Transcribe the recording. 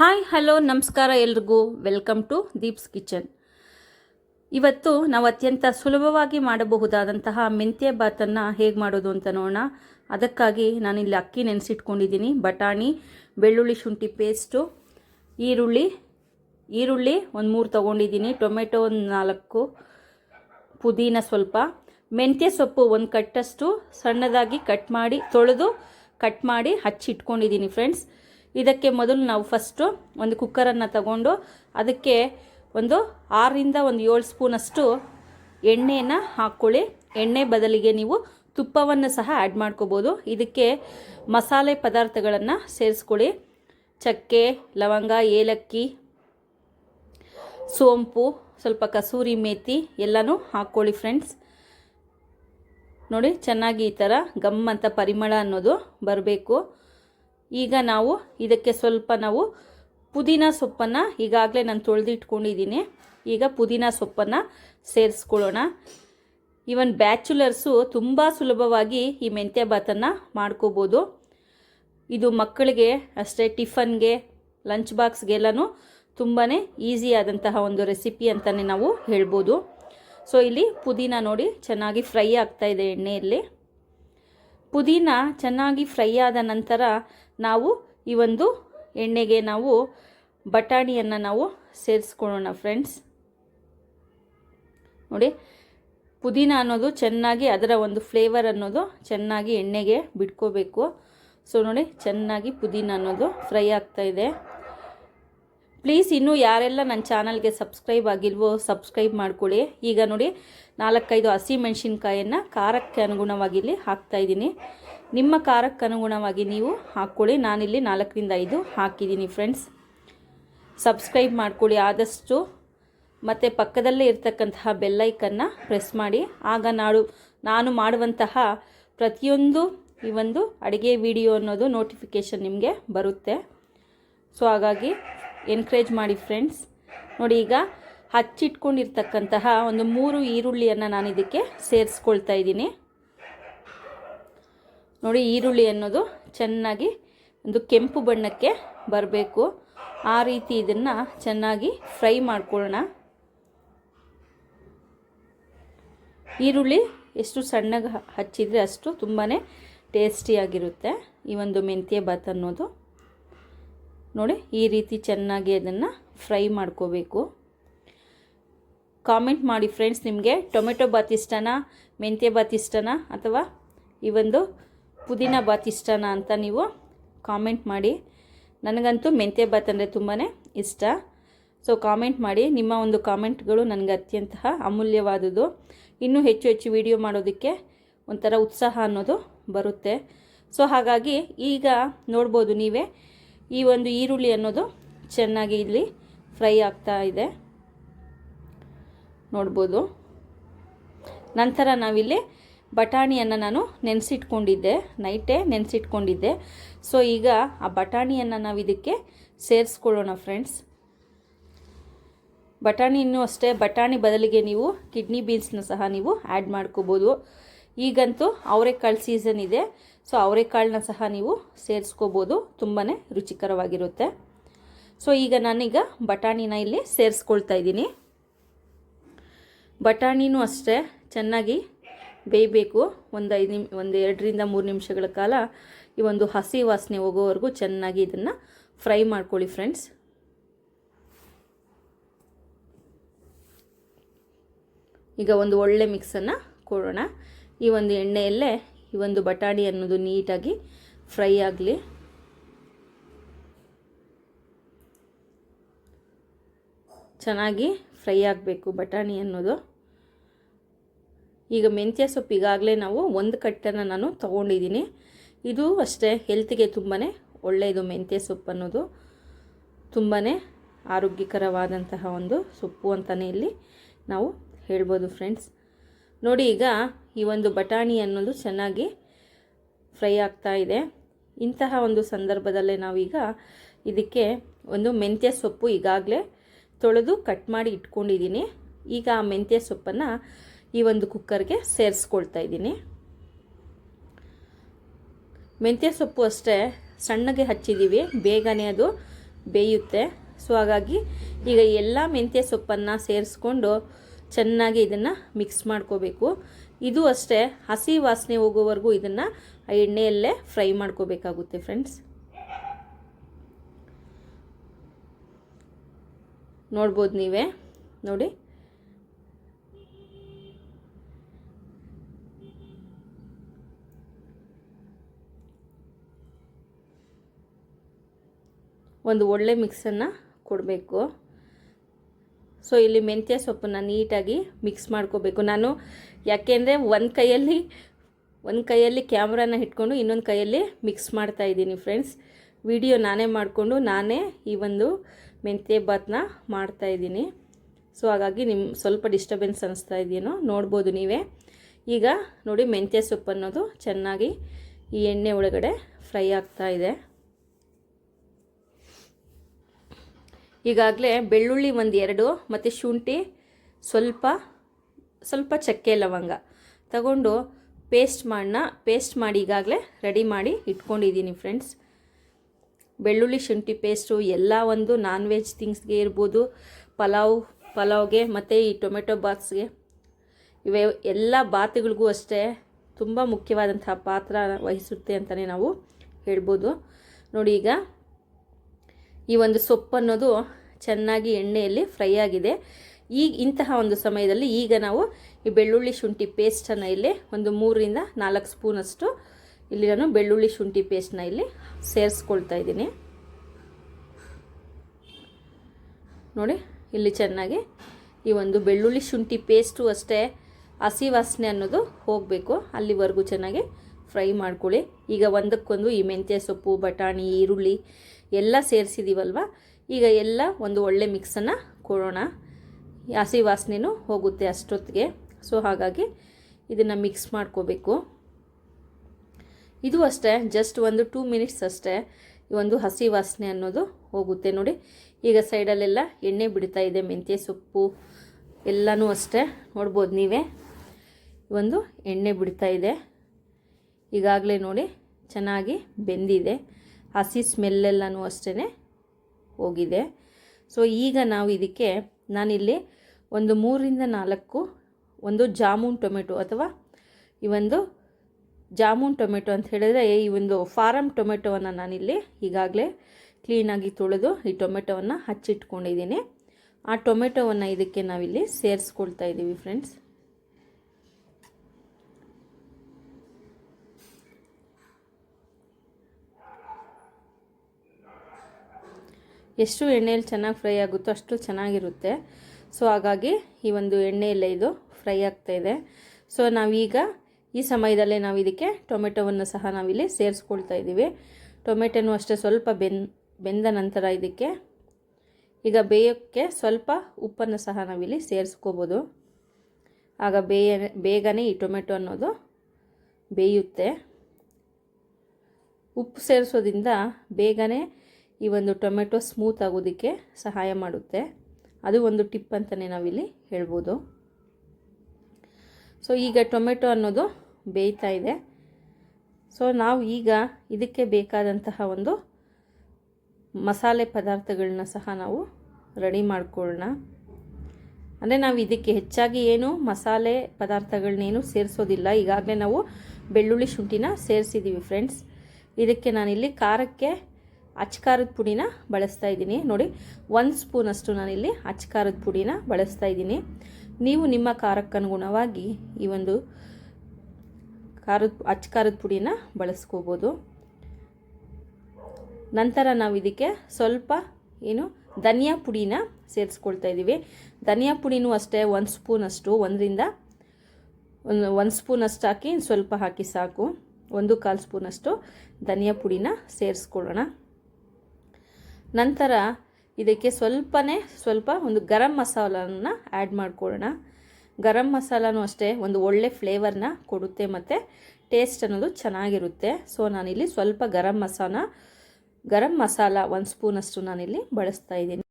Hi, hello, ನಮಸ್ಕಾರ ಎಲ್ರಿಗೂ. Welcome to Deep's kitchen. ಇವತ್ತು ನಾವು ಅತ್ಯಂತ ಸುಲಭವಾಗಿ ಮಾಡಬಹುದಾದಂತಹ ಮೆಂತ್ಯ ಬಾತನ್ನು ಹೇಗೆ ಮಾಡೋದು ಅಂತ ನೋಡೋಣ. ಅದಕ್ಕಾಗಿ ನಾನಿಲ್ಲಿ ಅಕ್ಕಿ ನೆನೆಸಿಟ್ಕೊಂಡಿದ್ದೀನಿ, ಬಟಾಣಿ, ಬೆಳ್ಳುಳ್ಳಿ ಶುಂಠಿ ಪೇಸ್ಟು, ಈರುಳ್ಳಿ ಈರುಳ್ಳಿ ಒಂದು ಮೂರು ತೊಗೊಂಡಿದ್ದೀನಿ, ಟೊಮೆಟೊ ಒಂದು ನಾಲ್ಕು, ಪುದೀನ ಸ್ವಲ್ಪ, ಮೆಂತ್ಯ ಸೊಪ್ಪು ಒಂದು ಕಟ್ಟಷ್ಟು, ಸಣ್ಣದಾಗಿ ಕಟ್ ಮಾಡಿ, ತೊಳೆದು ಕಟ್ ಮಾಡಿ ಹಚ್ಚಿಟ್ಕೊಂಡಿದ್ದೀನಿ ಫ್ರೆಂಡ್ಸ್. ಇದಕ್ಕೆ ಮೊದಲು ನಾವು ಫಸ್ಟು ಒಂದು ಕುಕ್ಕರನ್ನು ತಗೊಂಡು ಅದಕ್ಕೆ ಒಂದು ಆರರಿಂದ ಒಂದು ಏಳು ಸ್ಪೂನಷ್ಟು ಎಣ್ಣೆಯನ್ನು ಹಾಕ್ಕೊಳ್ಳಿ ಎಣ್ಣೆ ಬದಲಿಗೆ ನೀವು ತುಪ್ಪವನ್ನು ಸಹ ಆ್ಯಡ್ ಮಾಡ್ಕೋಬೋದು. ಇದಕ್ಕೆ ಮಸಾಲೆ ಪದಾರ್ಥಗಳನ್ನು ಸೇರಿಸ್ಕೊಳ್ಳಿ. ಚಕ್ಕೆ, ಲವಂಗ, ಏಲಕ್ಕಿ, ಸೋಂಪು, ಸ್ವಲ್ಪ ಕಸೂರಿ ಮೇತಿ ಎಲ್ಲನೂ ಹಾಕ್ಕೊಳ್ಳಿ ಫ್ರೆಂಡ್ಸ್ ನೋಡಿ ಚೆನ್ನಾಗಿ ಈ ಥರ ಗಮ್ ಅಂತ ಪರಿಮಳ ಅನ್ನೋದು ಬರಬೇಕು. ಈಗ ನಾವು ಇದಕ್ಕೆ ಸ್ವಲ್ಪ ನಾವು ಪುದೀನ ಸೊಪ್ಪನ್ನು ಈಗಾಗಲೇ ನಾನು ತೊಳೆದಿಟ್ಕೊಂಡಿದ್ದೀನಿ. ಈಗ ಪುದೀನ ಸೊಪ್ಪನ್ನು ಸೇರಿಸ್ಕೊಳ್ಳೋಣ. ಈವನ್ ಬ್ಯಾಚುಲರ್ಸು ತುಂಬ ಸುಲಭವಾಗಿ ಈ ಮೆಂತ್ಯ ಭಾತನ್ನು ಮಾಡ್ಕೋಬೋದು. ಇದು ಮಕ್ಕಳಿಗೆ, ಅಷ್ಟೇ ಟಿಫನ್ಗೆ, ಲಂಚ್ ಬಾಕ್ಸ್ಗೆಲ್ಲನೂ ತುಂಬಾ ಈಸಿ ಆದಂತಹ ಒಂದು ರೆಸಿಪಿ ಅಂತಲೇ ನಾವು ಹೇಳ್ಬೋದು. ಸೊ, ಇಲ್ಲಿ ಪುದೀನ ನೋಡಿ ಚೆನ್ನಾಗಿ ಫ್ರೈ ಆಗ್ತಾ ಇದೆ ಎಣ್ಣೆಯಲ್ಲಿ. ಪುದೀನ ಚೆನ್ನಾಗಿ ಫ್ರೈ ಆದ ನಂತರ ನಾವು ಈ ಒಂದು ಎಣ್ಣೆಗೆ ನಾವು ಬಟಾಣಿಯನ್ನು ನಾವು ಸೇರಿಸ್ಕೊಳ್ಳೋಣ ಫ್ರೆಂಡ್ಸ್. ನೋಡಿ, ಪುದೀನ ಅನ್ನೋದು ಚೆನ್ನಾಗಿ ಅದರ ಒಂದು ಫ್ಲೇವರ್ ಅನ್ನೋದು ಚೆನ್ನಾಗಿ ಎಣ್ಣೆಗೆ ಬಿಟ್ಕೋಬೇಕು. ಸೊ ನೋಡಿ, ಚೆನ್ನಾಗಿ ಪುದೀನ ಅನ್ನೋದು ಫ್ರೈ ಆಗ್ತಾ ಇದೆ. ಪ್ಲೀಸ್ ಇನ್ನೂ ಯಾರೆಲ್ಲ ನನ್ನ ಚಾನಲ್ಗೆ ಸಬ್ಸ್ಕ್ರೈಬ್ ಆಗಿಲ್ವೋ ಸಬ್ಸ್ಕ್ರೈಬ್ ಮಾಡ್ಕೊಳ್ಳಿ. ಈಗ ನೋಡಿ, ನಾಲ್ಕೈದು ಹಸಿ ಮೆಣಸಿನ್ಕಾಯನ್ನು ಖಾರಕ್ಕೆ ಅನುಗುಣವಾಗಿ ಇಲ್ಲಿ ಹಾಕ್ತಾಯಿದ್ದೀನಿ ನಿಮ್ಮ ಖಾರಕ್ಕೆ ಅನುಗುಣವಾಗಿ ನೀವು ಹಾಕ್ಕೊಳ್ಳಿ. ನಾನಿಲ್ಲಿ ನಾಲ್ಕರಿಂದ ಐದು ಹಾಕಿದ್ದೀನಿ ಫ್ರೆಂಡ್ಸ್ ಸಬ್ಸ್ಕ್ರೈಬ್ ಮಾಡ್ಕೊಳ್ಳಿ ಆದಷ್ಟು. ಮತ್ತು ಪಕ್ಕದಲ್ಲೇ ಇರ್ತಕ್ಕಂತಹ ಬೆಲ್ಲೈಕನ್ನು ಪ್ರೆಸ್ ಮಾಡಿ. ಆಗ ನಾಡು, ನಾನು ಮಾಡುವಂತಹ ಪ್ರತಿಯೊಂದು ಈ ಒಂದು ಅಡುಗೆ ವಿಡಿಯೋ ಅನ್ನೋದು ನೋಟಿಫಿಕೇಷನ್ ನಿಮಗೆ ಬರುತ್ತೆ. ಸೊ ಹಾಗಾಗಿ ಎನ್ಕರೇಜ್ ಮಾಡಿ ಫ್ರೆಂಡ್ಸ್ ನೋಡಿ ಈಗ ಹಚ್ಚಿಟ್ಕೊಂಡಿರ್ತಕ್ಕಂತಹ ಒಂದು ಮೂರು ಈರುಳ್ಳಿಯನ್ನು ನಾನು ಇದಕ್ಕೆ ಸೇರಿಸ್ಕೊಳ್ತಾ ಇದ್ದೀನಿ. ನೋಡಿ ಈರುಳ್ಳಿ ಅನ್ನೋದು ಚೆನ್ನಾಗಿ ಒಂದು ಕೆಂಪು ಬಣ್ಣಕ್ಕೆ ಬರಬೇಕು. ಆ ರೀತಿ ಇದನ್ನು ಚೆನ್ನಾಗಿ ಫ್ರೈ ಮಾಡ್ಕೊಳ್ಳೋಣ. ಈರುಳ್ಳಿ ಎಷ್ಟು ಸಣ್ಣಗೆ ಹಚ್ಚಿದರೆ ಅಷ್ಟು ತುಂಬಾ ಟೇಸ್ಟಿಯಾಗಿರುತ್ತೆ. ಈ ಒಂದು ಮೆಂತ್ಯ ಬಾತ್ ಅನ್ನೋದು. ನೋಡಿ ಈ ರೀತಿ ಚೆನ್ನಾಗಿ ಅದನ್ನು ಫ್ರೈ ಮಾಡ್ಕೋಬೇಕು. ಕಾಮೆಂಟ್ ಮಾಡಿ ಫ್ರೆಂಡ್ಸ್ ನಿಮಗೆ ಟೊಮೆಟೊ ಬಾತ್ ಇಷ್ಟನಾ, ಮೆಂತ್ಯ ಬಾತ್ ಇಷ್ಟನಾ ಅಥವಾ ಈ ಒಂದು ಪುದೀನ ಬಾತ್ ಇಷ್ಟನಾ ಅಂತ ನೀವು ಕಾಮೆಂಟ್ ಮಾಡಿ. ನನಗಂತೂ ಮೆಂತ್ಯ ಬಾತ್ ಅಂದರೆ ತುಂಬಾ ಇಷ್ಟ. ಸೊ ಕಾಮೆಂಟ್ ಮಾಡಿ, ನಿಮ್ಮ ಒಂದು ಕಾಮೆಂಟ್ಗಳು ನನಗೆ ಅತ್ಯಂತ ಅಮೂಲ್ಯವಾದುದು ಇನ್ನೂ ಹೆಚ್ಚು ಹೆಚ್ಚು ವಿಡಿಯೋ ಮಾಡೋದಕ್ಕೆ ಒಂಥರ ಉತ್ಸಾಹ ಅನ್ನೋದು ಬರುತ್ತೆ. ಸೊ ಹಾಗಾಗಿ ಈಗ ನೋಡ್ಬೋದು ನೀವೇ ಈ ಒಂದು ಈರುಳ್ಳಿ ಅನ್ನೋದು ಚೆನ್ನಾಗಿ ಇಲ್ಲಿ ಫ್ರೈ ಆಗ್ತಾ ಇದೆ. ನೋಡ್ಬೋದು. ನಂತರ ನಾವಿಲ್ಲಿ ಬಟಾಣಿಯನ್ನು ನಾನು ನೆನೆಸಿಟ್ಕೊಂಡಿದ್ದೆ. ನೈಟೇ ನೆನೆಸಿಟ್ಕೊಂಡಿದ್ದೆ. ಸೊ, ಈಗ ಆ ಬಟಾಣಿಯನ್ನು ನಾವು ಇದಕ್ಕೆ ಸೇರಿಸ್ಕೊಳ್ಳೋಣ ಫ್ರೆಂಡ್ಸ್. ಬಟಾಣಿನೂ ಅಷ್ಟೇ. ಬಟಾಣಿ ಬದಲಿಗೆ ನೀವು ಕಿಡ್ನಿ ಬೀನ್ಸ್ನ ಸಹ ನೀವು ಆ್ಯಡ್ ಮಾಡ್ಕೋಬೋದು. ಈಗಂತೂ ಅವರೆಕಾಳು ಸೀಸನ್ ಇದೆ. ಸೊ ಅವರೆಕಾಳನ್ನ ಸಹ ನೀವು ಸೇರಿಸ್ಕೋಬೋದು. ತುಂಬಾ ರುಚಿಕರವಾಗಿರುತ್ತೆ. ಸೊ ಈಗ ನಾನೀಗ ಬಟಾಣಿನ ಇಲ್ಲಿ ಸೇರಿಸ್ಕೊಳ್ತಾ ಇದ್ದೀನಿ. ಬಟಾಣಿನೂ ಅಷ್ಟೇ ಚೆನ್ನಾಗಿ ಬೇಯಬೇಕು. ಒಂದು ಐದು ನಿಮ್, ಒಂದು ಎರಡರಿಂದ ಮೂರು ನಿಮಿಷಗಳ ಕಾಲ ಈ ಒಂದು ಹಸಿ ವಾಸನೆ ಹೋಗೋವರೆಗೂ ಚೆನ್ನಾಗಿ ಇದನ್ನು ಫ್ರೈ ಮಾಡ್ಕೊಳ್ಳಿ ಫ್ರೆಂಡ್ಸ್. ಈಗ ಒಂದು ಒಳ್ಳೆ ಮಿಕ್ಸನ್ನು ಕೊಡೋಣ. ಈ ಒಂದು ಎಣ್ಣೆಯಲ್ಲೇ ಈ ಒಂದು ಬಟಾಣಿ ಅನ್ನೋದು ನೀಟಾಗಿ ಫ್ರೈ ಆಗಲಿ. ಚೆನ್ನಾಗಿ ಫ್ರೈ ಆಗಬೇಕು ಬಟಾಣಿ ಅನ್ನೋದು. ಈಗ ಮೆಂತ್ಯ ಸೊಪ್ಪು ಈಗಾಗಲೇ ನಾವು ಒಂದು ಕಟ್ಟನ್ನು ನಾನು ತೊಗೊಂಡಿದ್ದೀನಿ. ಇದು ಅಷ್ಟೇ ಹೆಲ್ತಿಗೆ ತುಂಬಾ ಒಳ್ಳೆಯದು ಮೆಂತ್ಯ ಸೊಪ್ಪು ಅನ್ನೋದು. ತುಂಬಾ ಆರೋಗ್ಯಕರವಾದಂತಹ ಒಂದು ಸೊಪ್ಪು ಅಂತಲೇ ಇಲ್ಲಿ ನಾವು ಹೇಳ್ಬೋದು ಫ್ರೆಂಡ್ಸ್ ನೋಡಿ ಈಗ ಈ ಒಂದು ಬಟಾಣಿ ಅನ್ನೋದು ಚೆನ್ನಾಗಿ ಫ್ರೈ ಆಗ್ತಾ ಇದೆ. ಇಂತಹ ಒಂದು ಸಂದರ್ಭದಲ್ಲೇ ನಾವೀಗ ಇದಕ್ಕೆ ಒಂದು ಮೆಂತ್ಯ ಸೊಪ್ಪು ಈಗಾಗಲೇ ತೊಳೆದು ಕಟ್ ಮಾಡಿ ಇಟ್ಕೊಂಡಿದ್ದೀನಿ. ಈಗ ಆ ಮೆಂತ್ಯ ಸೊಪ್ಪನ್ನು ಈ ಒಂದು ಕುಕ್ಕರ್ಗೆ ಸೇರಿಸ್ಕೊಳ್ತಾ ಇದ್ದೀನಿ. ಮೆಂತ್ಯ ಸೊಪ್ಪು ಅಷ್ಟೇ, ಸಣ್ಣಗೆ ಹಚ್ಚಿದ್ದೀವಿ ಬೇಗನೆ ಅದು ಬೇಯುತ್ತೆ. ಸೊ, ಹಾಗಾಗಿ ಈಗ ಎಲ್ಲ ಮೆಂತ್ಯ ಸೊಪ್ಪನ್ನು ಸೇರಿಸ್ಕೊಂಡು ಚೆನ್ನಾಗಿ ಇದನ್ನು ಮಿಕ್ಸ್ ಮಾಡ್ಕೋಬೇಕು. ಇದು ಅಷ್ಟೇ, ಹಸಿ ವಾಸನೆ ಹೋಗೋವರೆಗೂ ಇದನ್ನು ಆ ಎಣ್ಣೆಯಲ್ಲೇ ಫ್ರೈ ಮಾಡ್ಕೋಬೇಕಾಗುತ್ತೆ ಫ್ರೆಂಡ್ಸ್. ನೋಡ್ಬೋದು ನೀವೇ? ನೋಡಿ. ಒಂದು ಒಳ್ಳೆ ಮಿಕ್ಸನ್ನು ಕೊಡಬೇಕು. ಸೊ ಇಲ್ಲಿ ಮೆಂತ್ಯ ಸೊಪ್ಪನ್ನು ನೀಟಾಗಿ ಮಿಕ್ಸ್ ಮಾಡ್ಕೋಬೇಕು ನಾನು. ಯಾಕೆಂದರೆ ಒಂದು ಕೈಯಲ್ಲಿ ಒಂದು ಕೈಯಲ್ಲಿ ಕ್ಯಾಮ್ರಾನ ಇಟ್ಕೊಂಡು ಇನ್ನೊಂದು ಕೈಯಲ್ಲಿ ಮಿಕ್ಸ್ ಮಾಡ್ತಾ ಇದ್ದೀನಿ ಫ್ರೆಂಡ್ಸ್. ವಿಡಿಯೋ ನಾನೇ ಮಾಡಿಕೊಂಡು ನಾನೇ ಈ ಒಂದು ಮೆಂತ್ಯ ಮಾಡ್ತಾ ಮಾಡ್ತಾಯಿದ್ದೀನಿ ಸೊ ಹಾಗಾಗಿ ನಿಮ್ಮ ಸ್ವಲ್ಪ ಡಿಸ್ಟರ್ಬೆನ್ಸ್ ಅನಿಸ್ತಾ ಇದೆಯೇನೋ ನೋಡ್ಬೋದು ನೀವೇ. ಈಗ ನೋಡಿ ಮೆಂತ್ಯ ಸೊಪ್ಪು ಅನ್ನೋದು ಚೆನ್ನಾಗಿ ಈ ಎಣ್ಣೆ ಒಳಗಡೆ ಫ್ರೈ ಆಗ್ತಾ ಇದೆ. ಈಗಾಗಲೇ ಬೆಳ್ಳುಳ್ಳಿ ಒಂದು ಎರಡು, ಮತ್ತು ಶುಂಠಿ, ಸ್ವಲ್ಪ ಸ್ವಲ್ಪ ಚಕ್ಕೆ ಲವಂಗ. ತಗೊಂಡು ಪೇಸ್ಟ್ ಮಾಡೋಣ ಪೇಸ್ಟ್ ಮಾಡಿ ಈಗಾಗಲೇ ರೆಡಿ ಮಾಡಿ ಇಟ್ಕೊಂಡಿದ್ದೀನಿ ಫ್ರೆಂಡ್ಸ್ ಬೆಳ್ಳುಳ್ಳಿ, ಶುಂಠಿ ಪೇಸ್ಟು ಎಲ್ಲ ಒಂದು ನಾನ್ ವೆಜ್ ಥಿಂಗ್ಸ್ಗೆ ಇರ್ಬೋದು. ಪಲಾವ್, ಪಲಾವ್ಗೆ ಮತ್ತು ಈ ಟೊಮೆಟೊ ಬಾತ್ಸ್ಗೆ ಇವೆ ಎಲ್ಲ ಬಾತುಗಳಿಗೂ ಅಷ್ಟೇ ತುಂಬ ಮುಖ್ಯವಾದಂತಹ ಪಾತ್ರ ವಹಿಸುತ್ತೆ ಅಂತಲೇ ನಾವು ಹೇಳ್ಬೋದು. ನೋಡಿ ಈಗ ಈ ಒಂದು ಸೊಪ್ಪು ಅನ್ನೋದು ಚೆನ್ನಾಗಿ ಎಣ್ಣೆಯಲ್ಲಿ ಫ್ರೈ ಆಗಿದೆ. ಈಗ ಇಂತಹ ಒಂದು ಸಮಯದಲ್ಲಿ ಈಗ ನಾವು ಈ ಬೆಳ್ಳುಳ್ಳಿ ಶುಂಠಿ ಪೇಸ್ಟನ್ನು ಇಲ್ಲಿ ಒಂದು ಮೂರರಿಂದ ನಾಲ್ಕು ಸ್ಪೂನಷ್ಟು ಇಲ್ಲಿ ನಾನು ಬೆಳ್ಳುಳ್ಳಿ ಶುಂಠಿ ಪೇಸ್ಟ್ನ ಇಲ್ಲಿ ಸೇರಿಸ್ಕೊಳ್ತಾ ಇದ್ದೀನಿ. ನೋಡಿ, ಇಲ್ಲಿ ಚೆನ್ನಾಗಿ ಈ ಒಂದು ಬೆಳ್ಳುಳ್ಳಿ ಶುಂಠಿ ಪೇಸ್ಟು ಅಷ್ಟೇ ಹಸಿ ವಾಸನೆ ಅನ್ನೋದು ಹೋಗಬೇಕು. ಅಲ್ಲಿವರೆಗೂ ಚೆನ್ನಾಗಿ ಫ್ರೈ ಮಾಡ್ಕೊಳ್ಳಿ. ಈಗ ಒಂದಕ್ಕೊಂದು ಈ ಮೆಂತ್ಯ ಸೊಪ್ಪು, ಬಟಾಣಿ, ಈರುಳ್ಳಿ ಎಲ್ಲ ಸೇರಿಸಿದ್ದೀವಲ್ವ ಈಗ ಎಲ್ಲ ಒಂದು ಒಳ್ಳೆ ಮಿಕ್ಸನ್ನು ಕೊಡೋಣ. ಹಸಿ ವಾಸನೆನೂ ಹೋಗುತ್ತೆ ಅಷ್ಟೊತ್ತಿಗೆ. ಸೊ ಹಾಗಾಗಿ ಇದನ್ನು ಮಿಕ್ಸ್ ಮಾಡ್ಕೋಬೇಕು. ಇದು ಅಷ್ಟೇ ಜಸ್ಟ್ ಒಂದು ಟೂ ಮಿನಿಟ್ಸ್ ಅಷ್ಟೇ ಈ ಒಂದು ಹಸಿ ವಾಸನೆ ಅನ್ನೋದು ಹೋಗುತ್ತೆ ನೋಡಿ. ಈಗ ಸೈಡಲ್ಲೆಲ್ಲ ಎಣ್ಣೆ ಬಿಡ್ತಾ ಇದೆ, ಮೆಂತ್ಯೆ ಸೊಪ್ಪು ಎಲ್ಲನೂ ಅಷ್ಟೇ. ನೋಡ್ಬೋದು ನೀವೇ. ಒಂದು ಎಣ್ಣೆ ಬಿಡ್ತಾ ಇದೆ. ಈಗಾಗಲೇ ನೋಡಿ, ಚೆನ್ನಾಗಿ ಬೆಂದಿದೆ. ಹಸಿ ಸ್ಮೆಲ್ಲೆಲ್ಲನೂ ಅಷ್ಟೇ ಹೋಗಿದೆ. ಸೊ ಈಗ ನಾವು ಇದಕ್ಕೆ ನಾನಿಲ್ಲಿ ಒಂದು ಮೂರರಿಂದ ನಾಲ್ಕು ಒಂದು ಜಾಮೂನ್ ಟೊಮೆಟೊ ಅಥವಾ ಈ ಒಂದು ಜಾಮೂನ್ ಟೊಮೆಟೊ ಅಂತ ಹೇಳಿದ್ರೆ ಈ ಒಂದು ಫಾರಮ್ ಟೊಮೆಟೊವನ್ನು ನಾನಿಲ್ಲಿ ಈಗಾಗಲೇ ಕ್ಲೀನಾಗಿ ತೊಳೆದು ಈ ಟೊಮೆಟೊವನ್ನು ಹಚ್ಚಿಟ್ಕೊಂಡಿದ್ದೀನಿ. ಆ ಟೊಮೆಟೊವನ್ನು ಇದಕ್ಕೆ ನಾವಿಲ್ಲಿ ಸೇರಿಸ್ಕೊಳ್ತಾ ಇದ್ದೀವಿ ಫ್ರೆಂಡ್ಸ್ ಎಷ್ಟು ಎಣ್ಣೆಯಲ್ಲಿ ಚೆನ್ನಾಗಿ ಫ್ರೈ ಆಗುತ್ತೋ ಅಷ್ಟು ಚೆನ್ನಾಗಿರುತ್ತೆ. ಸೊ ಹಾಗಾಗಿ ಈ ಒಂದು ಎಣ್ಣೆಯಲ್ಲೇ ಇದು ಫ್ರೈ ಆಗ್ತಾ ಇದೆ. ಸೊ ನಾವೀಗ ಈ ಸಮಯದಲ್ಲೇ ನಾವು ಇದಕ್ಕೆ ಟೊಮೆಟೊವನ್ನು ಸಹ ನಾವಿಲ್ಲಿ ಸೇರಿಸ್ಕೊಳ್ತಾ ಇದ್ದೀವಿ. ಟೊಮೆಟೊನೂ ಅಷ್ಟೇ ಸ್ವಲ್ಪ ಬೆನ್, ಬೆಂದ ನಂತರ ಇದಕ್ಕೆ ಈಗ ಬೇಯೋಕ್ಕೆ ಸ್ವಲ್ಪ ಉಪ್ಪನ್ನು ಸಹ ನಾವಿಲ್ಲಿ ಸೇರಿಸ್ಕೋಬೋದು. ಆಗ ಬೇಯ, ಬೇಗನೆ ಈ ಟೊಮೆಟೊ ಅನ್ನೋದು ಬೇಯುತ್ತೆ. ಉಪ್ಪು ಸೇರಿಸೋದ್ರಿಂದ ಬೇಗನೆ ಈ ಒಂದು ಟೊಮೆಟೊ ಸ್ಮೂತ್ ಆಗೋದಕ್ಕೆ ಸಹಾಯ ಮಾಡುತ್ತೆ. ಅದು ಒಂದು ಟಿಪ್ ಅಂತಲೇ ನಾವಿಲ್ಲಿ ಹೇಳ್ಬೋದು. ಸೊ, ಈಗ ಟೊಮೆಟೊ ಅನ್ನೋದು ಬೇಯ್ತಾ ಇದೆ. ಸೊ, ನಾವು ಈಗ ಇದಕ್ಕೆ ಬೇಕಾದಂತಹ ಒಂದು ಮಸಾಲೆ ಪದಾರ್ಥಗಳನ್ನ ಸಹ ನಾವು ರೆಡಿ ಮಾಡ್ಕೊಳ್ಳೋಣ. ಅಂದರೆ ನಾವು ಇದಕ್ಕೆ ಹೆಚ್ಚಾಗಿ ಏನು ಮಸಾಲೆ ಪದಾರ್ಥಗಳನ್ನೇನು ಸೇರಿಸೋದಿಲ್ಲ. ಈಗಾಗಲೇ ನಾವು ಬೆಳ್ಳುಳ್ಳಿ ಶುಂಠಿನ ಸೇರಿಸಿದ್ದೀವಿ ಫ್ರೆಂಡ್ಸ್ ಇದಕ್ಕೆ ನಾನಿಲ್ಲಿ ಖಾರಕ್ಕೆ ಅಚ್ಕಾರದ ಪುಡಿನ ಬಳಸ್ತಾ ಇದ್ದೀನಿ. ನೋಡಿ, ಒಂದು ಸ್ಪೂನಷ್ಟು ನಾನಿಲ್ಲಿ ಅಚ್ಕಾರದ ಪುಡಿನ ಬಳಸ್ತಾ ಇದ್ದೀನಿ. ನೀವು ನಿಮ್ಮ ಖಾರಕ್ಕನುಗುಣವಾಗಿ ಈ ಒಂದು ಖಾರದ ಅಚ್ಕಾರದ ಪುಡಿನ ಬಳಸ್ಕೋಬೋದು. ನಂತರ ನಾವು ಇದಕ್ಕೆ ಸ್ವಲ್ಪ ಏನು, ಧನಿಯಾ ಪುಡಿನ ಸೇರಿಸ್ಕೊಳ್ತಾ ಇದ್ದೀವಿ. ಧನಿಯಾ ಪುಡಿನೂ ಅಷ್ಟೇ, ಒಂದು ಸ್ಪೂನಷ್ಟು ಒಂದರಿಂದ ಒಂದು ಒಂದು ಸ್ಪೂನಷ್ಟು ಹಾಕಿ, ಸ್ವಲ್ಪ ಹಾಕಿ ಸಾಕು. ಒಂದು ಕಾಲು ಸ್ಪೂನಷ್ಟು ಧನಿಯಾ ಪುಡಿನ ಸೇರಿಸ್ಕೊಳ್ಳೋಣ. ನಂತರ ಇದಕ್ಕೆ ಸ್ವಲ್ಪನೇ ಸ್ವಲ್ಪ ಒಂದು ಗರಂ ಮಸಾಲನ ಆ್ಯಡ್ ಮಾಡ್ಕೊಳ್ಳೋಣ. ಗರಂ ಮಸಾಲನೂ ಅಷ್ಟೇ, ಒಂದು ಒಳ್ಳೆ ಫ್ಲೇವರ್ನ ಕೊಡುತ್ತೆ ಮತ್ತು ಟೇಸ್ಟ್ ಅನ್ನೋದು ಚೆನ್ನಾಗಿರುತ್ತೆ. ಸೊ ನಾನಿಲ್ಲಿ ಸ್ವಲ್ಪ ಗರಂ ಮಸಾಲ ಗರಂ ಮಸಾಲ ಒಂದು ಸ್ಪೂನಷ್ಟು ನಾನಿಲ್ಲಿ ಬಳಸ್ತಾ ಇದ್ದೀನಿ.